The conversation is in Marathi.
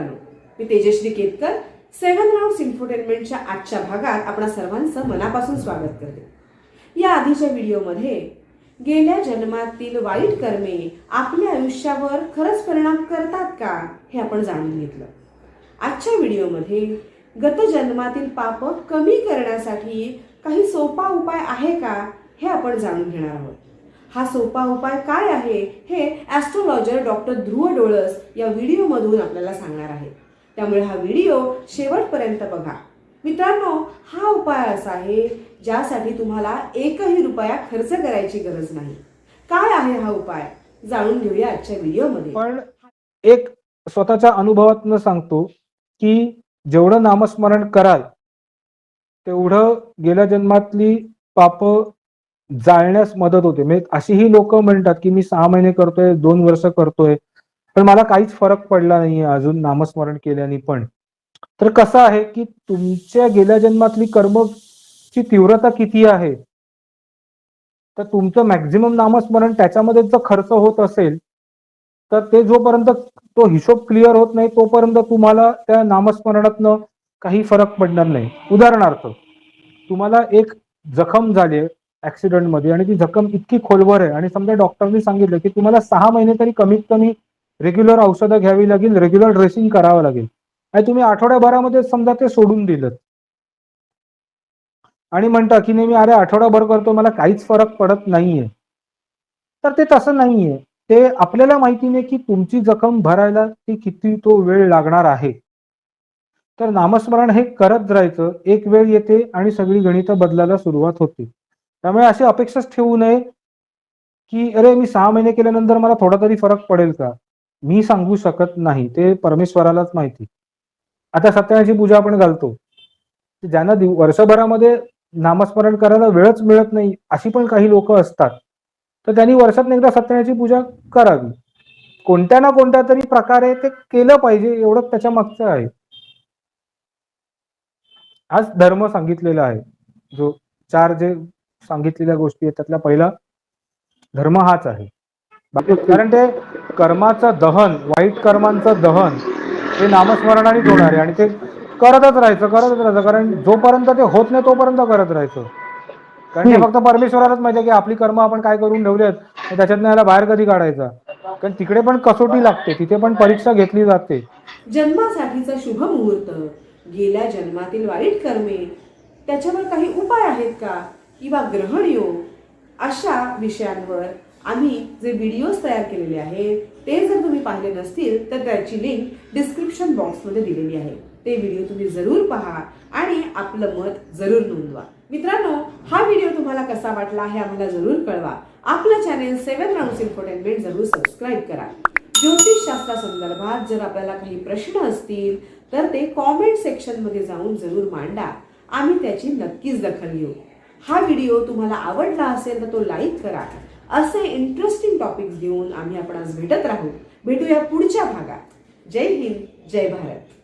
मित्रांनो मी तेजश्री केतकर सेव्हन राऊंड इन्फोटेनमेंटच्या आजच्या भागात आपणा सर्वांचं मनापासून स्वागत करते. या आधीच्या व्हिडिओमध्ये गेल्या जन्मातील वाईट कर्मे आपल्या आयुष्यावर खरंच परिणाम करतात का हे आपण जाणून घेतलं. आजच्या व्हिडिओमध्ये गत जन्मातील पाप कमी करण्यासाठी काही सोपा उपाय आहे का हे आपण जाणून घेणार आहोत. हा सोपा उपाय काय आहे हे ॲस्ट्रोलॉजर डॉक्टर ध्रुव डोळस या व्हिडिओमधून आपल्याला सांगणार आहे. त्यामुळे हा व्हिडिओ शेवटपर्यंत बघा. मित्रांनो हा उपाय असा आहे ज्यासाठी तुम्हाला एकही रुपया खर्च करायची गरज नाही. काय आहे हा उपाय? जाणून घेऊया आजच्या व्हिडिओमध्ये. पण एक स्वतःच्या अनुभवातनं सांगतो की जेवढं नामस्मरण कराल तेवढं गेल्या जन्मातली पाप जाळण्यास मदत होते. म्हणजे अशीही लोक म्हणतात की मी सहा महिने करतोय दोन वर्ष करतोय. पण मला काहीच फरक पडला नाहीये. अजून नामस्मरण केल्याने पण. तर कसं आहे की तुमच्या गेल्या जन्मातली कर्मची तीव्रता किती आहे? तर तुमचं मॅक्झिमम नामस्मरण त्याच्यामध्ये जर खर्च होत असेल तर ते जोपर्यंत तो हिशोब क्लिअर होत नाही तोपर्यंत तुम्हाला त्या नामस्मरणातनं काही फरक पडणार नाही. उदाहरणार्थ तुम्हाला एक जखम झाली ऍक्सिडेंटमध्ये आणि ती जखम इतकी खोलवर आहे. आणि समजा डॉक्टरनी सांगितलं की तुम्हाला सहा महिने तरी कमीत कमी रेग्युलर औषधं घ्यावी लागेल रेग्युलर ड्रेसिंग करावं लागेल. आणि तुम्ही आठवड्याभरामध्ये समजा ते सोडून दिलं. आणि म्हणता की नाही मी अरे आठवडाभर करतो मला काहीच फरक पडत नाहीये. तर ते तसं नाहीये. ते आपल्याला माहिती नाही की तुमची जखम भरायला ती किती तो वेळ लागणार आहे. तर नामस्मरण हे करत जायचं. एक वेळ येते आणि सगळी गणितं बदलायला सुरुवात होते. त्यामुळे अशी अपेक्षाच ठेवू नये की अरे मी सहा महिने केल्यानंतर मला थोडा तरी फरक पडेल का? मी सांगू शकत नाही. ते परमेश्वरालाच माहिती. आता सत्यानाची पूजा आपण घालतो. ज्यांना वर्षभरामध्ये नामस्मरण करायला वेळच मिळत नाही अशी पण काही लोक असतात. तर त्यांनी वर्षात एकदा सत्यनाची पूजा करावी. कोणत्या ना कोणत्या तरी प्रकारे ते केलं पाहिजे एवढं त्याच्या मागचं आहे. आज धर्म सांगितलेला आहे. जो चार जे सांगितलेल्या गोष्टी आहेत. त्यातला पहिला धर्म हाच आहे. बाकी कारण ते कर्माचं दहन वाईट कर्मांचं दहन हे नामस्मरणानेच होणार आहे. आणि ते करतच राहायचं करतच राहायचं. कारण जोपर्यंत ते होत नाही तोपर्यंत करत राहायचं. कारण ते फक्त परमेश्वरालाच माहिती आहे की आपली कर्म आपण काय करून ठेवलेत त्याच्यातनं याला बाहेर कधी काढायचा? कारण तिकडे पण कसोटी लागते. तिथे पण परीक्षा घेतली जाते. जन्मासाठीचा शुभ मुहूर्त गेल्या जन्मातील वाईट कर्मे त्याच्यावर काही उपाय आहेत का? किंवा ग्रहण योग अशा विषयांवर आम्ही जे व्हिडिओज तयार केलेले आहेत ते जर तुम्ही पाहिले नसतील तर त्याची लिंक डिस्क्रिप्शन बॉक्समध्ये दिलेली आहे. ते व्हिडिओ तुम्ही जरूर पहा आणि आपलं मत जरूर नोंदवा. मित्रांनो हा व्हिडिओ तुम्हाला कसा वाटला हे आम्हाला जरूर कळवा. आपलं चॅनेल सेवन राऊंड इन्फोटेनमेंट जरूर सबस्क्राईब करा. ज्योतिषशास्त्रासंदर्भात जर आपल्याला काही प्रश्न असतील तर ते कॉमेंट सेक्शनमध्ये जाऊन जरूर मांडा. आम्ही त्याची नक्कीच दखल घेऊ. हा व्हिडिओ तुम्हाला आवडला असेल तर तो लाईक करा. असे इंटरेस्टिंग टॉपिक्स घेऊन आम्ही आपण आज भेटत राहू. भेटूया पुढच्या भागात. जय हिंद जय भारत.